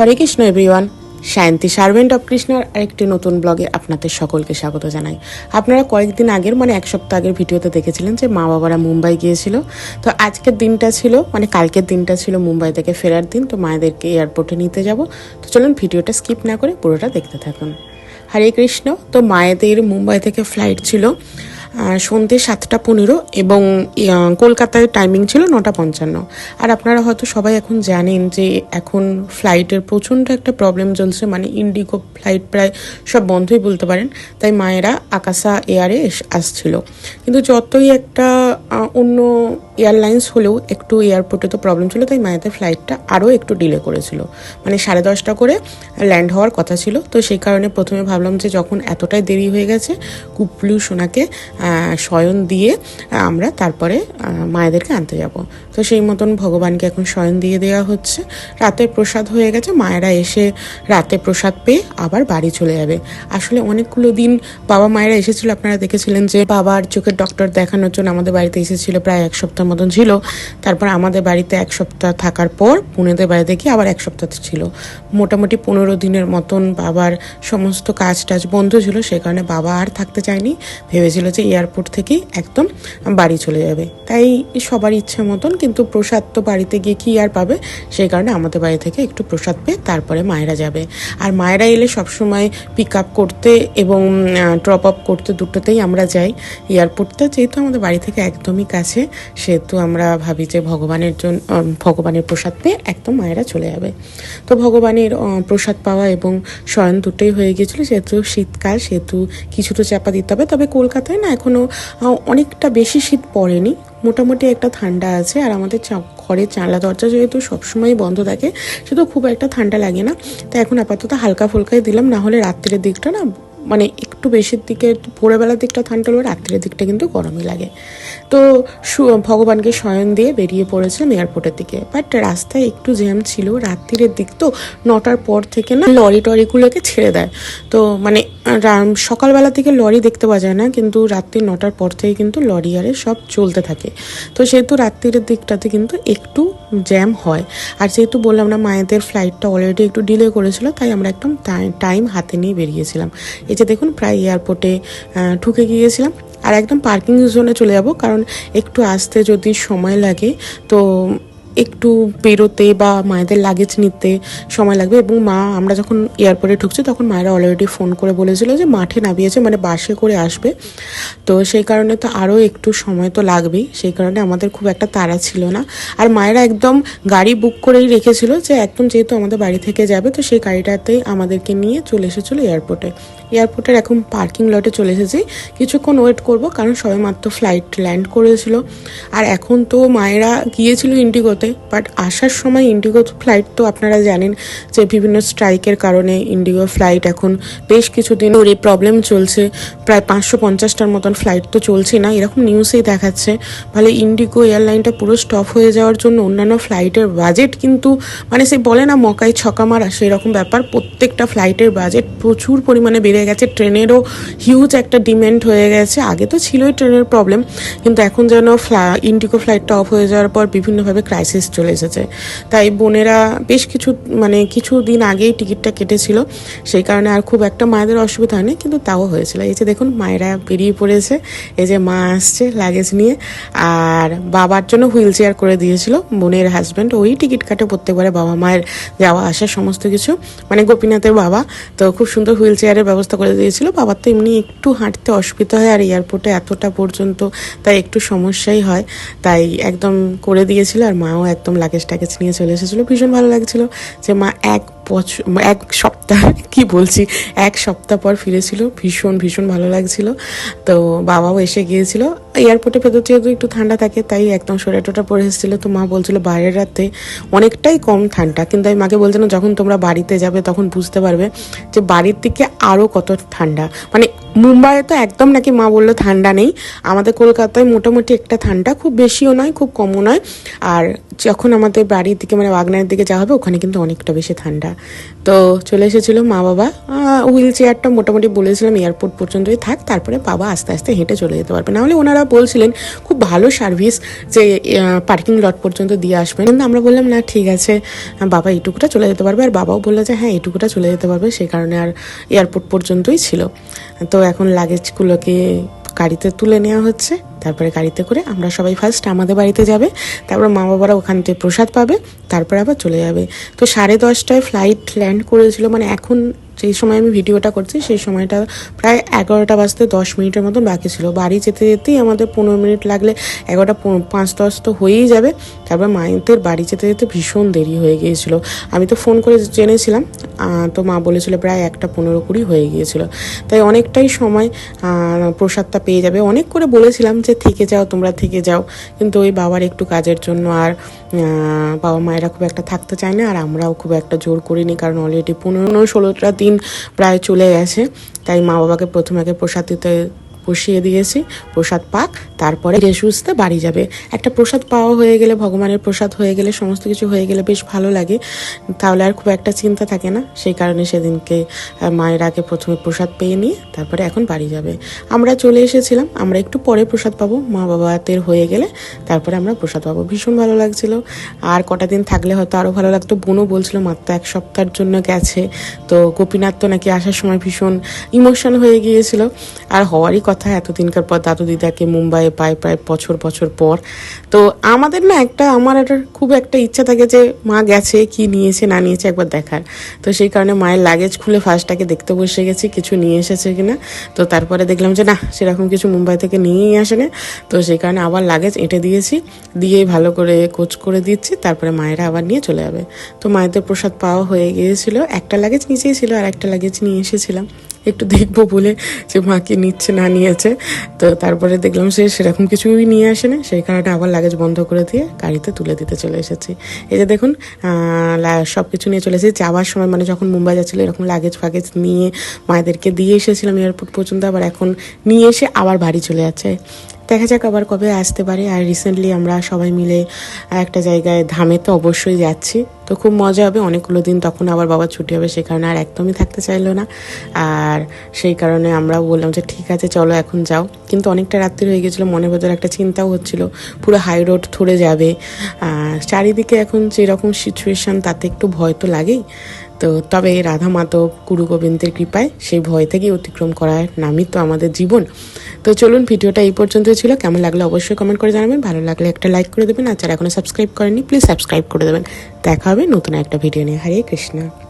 হরে Krishna everyone শান্তি servant of কৃষ্ণর আরেকটি নতুন ব্লগে আপনাদের সকলকে স্বাগত জানাই। আপনারা কয়েকদিন আগের মানে এক সপ্তাহ আগের ভিডিওতে দেখেছিলেন যে মা বাবারা মুম্বাই গিয়েছিল। তো আজকের দিনটা ছিল মানে কালকের দিনটা ছিল মুম্বাই থেকে ফেরার দিন, তো মায়েদেরকে এয়ারপোর্টে নিতে যাব। তো চলুন ভিডিওটা স্কিপ না করে পুরোটা দেখতে থাকুন। হরে কৃষ্ণ, তো মায়েদের মুম্বাই থেকে ফ্লাইট ছিল। সন্ধ্যে সাতটা পনেরো এবং কলকাতায় টাইমিং ছিল নটা পঞ্চান্ন। আর আপনারা হয়তো সবাই এখন জানেন যে এখন ফ্লাইটের প্রচণ্ড একটা প্রবলেম চলছে মানে ইন্ডিগো ফ্লাইট প্রায় সব বন্ধই বলতে পারেন, তাই মায়েরা আকাশা এয়ারে আসছিল। কিন্তু যতই একটা অন্য এয়ারলাইন্স হলেও একটু এয়ারপোর্টে তো প্রবলেম ছিল, তাই মায়েদের ফ্লাইটটা আরও একটু ডিলে করেছিল। মানে সাড়ে দশটা করে ল্যান্ড হওয়ার কথা ছিল, তো সেই কারণে প্রথমে ভাবলাম যে যখন এতটাই দেরি হয়ে গেছে, কুপলু সোনাকে শয়ন দিয়ে আমরা তারপরে মায়েদেরকে আনতে যাব। তো সেই মতন ভগবানকে এখন শয়ন দিয়ে দেওয়া হচ্ছে। রাতে প্রসাদ হয়ে গেছে, মায়েরা এসে রাতে প্রসাদ পেয়ে আবার বাড়ি চলে যাবে। আসলে অনেকগুলো দিন বাবা মায়েরা এসেছিল। আপনারা দেখেছিলেন যে বাবার চোখের ডক্টর দেখানোর জন্য আমাদের বাড়িতে এসেছিল, প্রায় এক সপ্তাহ মতন ছিল। তারপর আমাদের বাড়িতে এক সপ্তাহ থাকার পর পুনেদের বাড়িতে গিয়ে আবার এক সপ্তাহ ছিল। মোটামুটি পনেরো দিনের মতন বাবার সমস্ত কাজ টাজ বন্ধ ছিল। সে কারণে বাবা আর থাকতে চায়নি। ভেবেছিল যে এয়ারপোর্ট থেকে একদম বাড়ি চলে যাবে। তাই সবার ইচ্ছে মতন কিন্তু প্রসাদ তো বাড়িতে গিয়ে কি আর পাবে? সেই কারণে আমাদের বাড়ি থেকে একটু প্রসাদ পেয়ে তারপরে মায়েরা যাবে। আর মায়েরা এলে সবসময় পিক আপ করতে এবং ড্রপ আপ করতে দুটোতেই আমরা যাই। এয়ারপোর্টটা যেহেতু আমাদের বাড়ি থেকে একদমই কাছে, সেহেতু আমরা ভাবি যে ভগবানের জন্য ভগবানের প্রসাদ পেয়ে একদম মায়েরা চলে যাবে। তো ভগবানের প্রসাদ পাওয়া এবং শয়ন দুটোই হয়ে গিয়েছিল যেহেতু শীতকাল, সেহেতু কিছু তো চাপা দিতে হবে। তবে কলকাতায় না এখনও অনেকটা বেশি শীত পড়েনি। মোটামুটি একটা ঠান্ডা আছে, আর আমাদের ঘরের জানলা দরজা যেহেতু সবসময় বন্ধ থাকে, সেহেতু খুব একটা ঠান্ডা লাগে না। তো এখন আপাতত হালকা ফুলকাই দিলাম, না হলে রাত্রের দিকটা না মানে একটু বেশির দিকে, ভোরবেলার দিকটা ঠান্ডা হলেও রাত্রের দিকটা কিন্তু গরমই লাগে। তো ভগবানকে শয়ন দিয়ে বেরিয়ে পড়েছিলাম এয়ারপোর্টের দিকে। বাট রাস্তায় একটু জ্যাম ছিল রাত্রিরের দিক তো নটার পর থেকে না লরি টরিগুলোকে ছেড়ে দেয়। তো মানে সকালবেলা থেকে লরি দেখতে পাওয়া যায় না, কিন্তু রাত্রি নটার পর থেকে কিন্তু লরি আরে সব চলতে থাকে। তো সেহেতু রাত্রির দিকটাতে কিন্তু একটু জ্যাম হয়। আর যেহেতু বললাম না মায়েদের ফ্লাইটটা অলরেডি একটু ডিলে করেছিল, তাই আমরা একদম টাইম হাতে নিয়ে বেরিয়েছিলাম। এই যে দেখুন, প্রায় এয়ারপোর্টে ঢুকে গিয়েছিলাম। আর একদম পার্কিং জোনে চলে যাব, কারণ একটু আসতে যদি সময় লাগে, তো একটু বেরোতে বা মায়েদের লাগেজ নিতে সময় লাগবে এবং মা, আমরা যখন এয়ারপোর্টে ঢুকছি তখন মায়েরা অলরেডি ফোন করে বলেছিল যে মাঠে নামিয়েছে মানে বাসে করে আসবে। তো সেই কারণে তো আরও একটু সময় তো লাগবেই। সেই কারণে আমাদের খুব একটা তাড়া ছিল না। আর মায়েরা একদম গাড়ি বুক করেই রেখেছিল যে একদম যেহেতু আমাদের বাড়ি থেকে যাবে, তো সেই গাড়িটাতেই আমাদেরকে নিয়ে চলে এসেছিল এয়ারপোর্টে এয়ারপোর্টের এখন পার্কিং লটে চলে এসেছি। কিছুক্ষণ ওয়েট করব, কারণ সবে মাত্র ফ্লাইট ল্যান্ড করেছিল। আর এখন তো মায়েরা গিয়েছিল ইন্ডিগোতে, বাট আসার সময় ইন্ডিগো ফ্লাইট তো আপনারা জানেন যে বিভিন্ন স্ট্রাইকের কারণে ইন্ডিগো ফ্লাইট এখন বেশ কিছুদিন ধরে প্রবলেম চলছে। প্রায় পাঁচশো পঞ্চাশটার মতন ফ্লাইট তো চলছে না, এরকম নিউজেই দেখাচ্ছে। ফলে ইন্ডিগো এয়ারলাইনটা পুরো স্টপ হয়ে যাওয়ার জন্য অন্যান্য ফ্লাইটের বাজেট কিন্তু মানে সে বলে না মকাই ছকা মারা সেই রকম ব্যাপার। প্রত্যেকটা ফ্লাইটের বাজেট প্রচুর পরিমাণে বেড়ে গেছে। ট্রেনেরও হিউজ একটা ডিমান্ড হয়ে গেছে। আগে তো ছিলই ট্রেনের প্রবলেম কিন্তু এখন যেন ফ্লা ইন্ডিগো ফ্লাইটটা অফ হয়ে যাওয়ার পর বিভিন্নভাবে ক্রাইসিস চলে এসেছে। তাই বোনেরা বেশ কিছু মানে কিছু দিন আগেই টিকিটটা কেটেছিল। সেই কারণে আর খুব একটা মায়েদের অসুবিধা হয়নি, কিন্তু তাও হয়েছিল। এই যে দেখুন, মায়েরা বেরিয়ে পড়েছে। এই যে মা আসছে লাগেজ নিয়ে, আর বাবার জন্য হুইল চেয়ার করে দিয়েছিল বোনের হাজব্যান্ড ওই টিকিট কাটে প্রত্যেকবারে বাবা মায়ের যাওয়া, আসার সমস্ত কিছু। মানে গোপীনাথের বাবা, তো খুব সুন্দর হুইল চেয়ারের ব্যবস্থা করে দিয়েছিল। বাবার তো এমনি একটু হাঁটতে অসুবিধা হয় আর এয়ারপোর্টে এতটা পর্যন্ত তাই একটু সমস্যাই হয়। তাই একদম করে দিয়েছিল আর মাও একদম লাগেজ ট্যাগেজ নিয়ে চলে এসেছিল। ভীষণ ভালো লাগছিল যে মা এক বছর এক সপ্তাহ কি বলছি? এক সপ্তাহ পর ফিরেছিল। ভীষণ ভীষণ ভালো লাগছিল। তো বাবাও এসে গিয়েছিল। এয়ারপোর্টে ভেতর যেহেতু একটু ঠান্ডা থাকে, তাই একদম সোয়েটারটা পরে এসেছিল। তো মা বলছিল, বাইরের রাতে অনেকটাই কম ঠান্ডা। কিন্তু আমি মাকে বলছিলাম, যখন তোমরা বাড়িতে যাবে তখন বুঝতে পারবে যে বাড়ির দিকে আরও কত ঠান্ডা। মানে মুম্বাইয়ে তো একদম নাকি মা বলল, ঠান্ডা নেই। আমাদের কলকাতায় মোটামুটি একটা ঠান্ডা, খুব বেশিও নয়, খুব কমও নয়। আর যখন আমাদের বাড়ির দিকে মানে বাগনানের দিকে যাওয়া হবে, ওখানে কিন্তু অনেকটা বেশি ঠান্ডা। তো চলে এসেছিল মা বাবা। হুইল চেয়ারটা মোটামুটি বলেছিলাম, এয়ারপোর্ট পর্যন্তই থাক, তারপরে বাবা আস্তে আস্তে হেঁটে চলে যেতে পারবে। নাহলে ওনারা বলছিলেন, খুব ভালো সার্ভিস যে পার্কিং লট পর্যন্ত দিয়ে আসবেন। কিন্তু আমরা বললাম, না, ঠিক আছে। বাবা এইটুকুটা চলে যেতে পারবে। আর বাবাও বলল যে হ্যাঁ এইটুকুটা চলে যেতে পারবে। সেই কারণে আর এয়ারপোর্ট পর্যন্তই ছিল। তো এখন লাগেজগুলোকে গাড়িতে তুলে নেওয়া হচ্ছে। তারপরে গাড়িতে করে আমরা সবাই ফার্স্ট আমাদের বাড়িতে যাবে। তারপর মা বাবারা ওখান থেকে প্রসাদ পাবে। তারপরে আবার চলে যাবে। তো সাড়ে দশটায় ফ্লাইট ল্যান্ড করেছিল। মানে এখন যেই সময় আমি ভিডিওটা করছি, সেই সময়টা প্রায় এগারোটা বাজতে দশ মিনিটের মতন বাকি ছিল। বাড়ি যেতে যেতেই আমাদের পনেরো মিনিট লাগলে এগারোটা পাঁচ দশ তো হয়েই যাবে। তারপর মায়েদের বাড়ি যেতে যেতে ভীষণ দেরি হয়ে গিয়েছিল। আমি তো ফোন করে জেনেছিলাম তো মা বলেছিল প্রায় একটা পনেরো কুড়ি হয়ে গিয়েছিল। তাই অনেকটাই সময় প্রসাদটা পেয়ে যাবে। অনেক করে বলেছিলাম যে, থেকে যাও, তোমরা থেকে যাও। কিন্তু ওই বাবার একটু কাজের জন্য আর বাবা মায়েরা খুব একটা থাকতে চায় না, আর আমরাও খুব একটা জোর করিনি, কারণ অলরেডি পনেরো, ষোলোটা দিন প্রায় চলে গেছে। তাই মা বাবাকে প্রথমে আগে প্রসাদ দিতে বসিয়ে দিয়েছি, প্রসাদ পাক, তারপরে সুস্থে বাড়ি যাবে। একটা প্রসাদ পাওয়া হয়ে গেলে, ভগবানের প্রসাদ হয়ে গেলে, সমস্ত কিছু হয়ে গেলে বেশ ভালো লাগে। তাহলে আর খুব একটা চিন্তা থাকে না। সেই কারণে সেদিনকে মায়ের আগে প্রথমে প্রসাদ পেয়ে নিয়ে, তারপরে এখন বাড়ি যাবে। আমরা চলে এসেছিলাম, আমরা একটু পরে প্রসাদ পাবো। মা বাবাতের হয়ে গেলে, তারপরে আমরা প্রসাদ পাবো। ভীষণ ভালো লাগছিল। আর কটা দিন থাকলে হয়তো আরও ভালো লাগতো। বোনও বলছিল মাত্র এক সপ্তাহের জন্য গেছে। তো গোপীনাথ তো নাকি আসার সময় ভীষণ ইমোশন হয়ে গিয়েছিল। আর হওয়ারই কথা কথা, এতদিনকার পর দাদু দিদাকে মুম্বাইয়ে পাই প্রায় বছর বছর পর। তো আমাদের না একটা, আমার একটা খুব একটা ইচ্ছা থাকে যে মা গেছে, কি নিয়েছে, না নিয়েছে একবার দেখার। তো সেই কারণে মায়ের লাগেজ খুলে ফার্স্টটাকে দেখতে বসে গেছি, কিছু নিয়ে এসেছে কিনা। তো তারপরে দেখলাম যে না, সেরকম কিছু মুম্বাই থেকে নিয়েই আসে না। তো সেই কারণে আবার লাগেজ এঁটে দিয়েছি, দিয়ে ভালো করে কোচ করে দিচ্ছি, তারপরে মায়েরা আবার নিয়ে চলে যাবে। তো মায়েদের প্রসাদ পাওয়া হয়ে গিয়েছিল, একটা লাগেজ নিচেই ছিল আর একটা লাগেজ নিয়ে এসেছিলাম। একটু দেখব বলে যে মাকে নিচ্ছে না নিয়েছে। তো তারপরে দেখলাম সে সেরকম কিছুই নিয়ে আসে না সেই কারণে আবার লাগেজ বন্ধ করে দিয়ে গাড়িতে তুলে দিতে চলে এসেছি। এই যে দেখুন সব কিছু নিয়ে চলে এসেছি। যাওয়ার সময় মানে যখন মুম্বাই যাচ্ছিল, এরকম লাগেজ ফাগেজ নিয়ে মায়েদেরকে দিয়ে এসেছিলাম এয়ারপোর্ট পর্যন্ত। আবার এখন নিয়ে এসে আবার বাড়ি চলে যাচ্ছে। দেখা যাক আবার কবে আসতে পারে। আর রিসেন্টলি আমরা সবাই মিলে একটা জায়গায় ধামে তো অবশ্যই যাচ্ছি। তো খুব মজা হবে অনেকগুলো দিন, তখন আবার বাবা ছুটি হবে সে কারণে আর একদমই থাকতে চাইলো না। আর সেই কারণে আমরাও বললাম যে, ঠিক আছে, চলো এখন যাও। কিন্তু অনেকটা রাত্রি হয়ে গেছিল মনের ভেতরে একটা চিন্তাও হচ্ছিল, পুরো হাই রোড থরে যাবে। চারিদিকে এখন যেরকম সিচুয়েশান তাতে একটু ভয় তো লাগেই। তো তবে রাধা মাধব, গুরু গোবিন্দের কৃপায় সেই ভয় থেকে অতিক্রম করার নামই তো আমাদের জীবন। তো চলুন, ভিডিওটা এই পর্যন্তই ছিল। কেমন লাগলে অবশ্যই কমেন্ট করে জানাবেন। ভালো লাগলে একটা লাইক করে দেবেন। আর যারা এখনও সাবস্ক্রাইব করেনি প্লিজ সাবস্ক্রাইব করে দেবেন। দেখা হবে নতুন একটা ভিডিও নিয়ে। হারিয়ে কৃষ্ণা।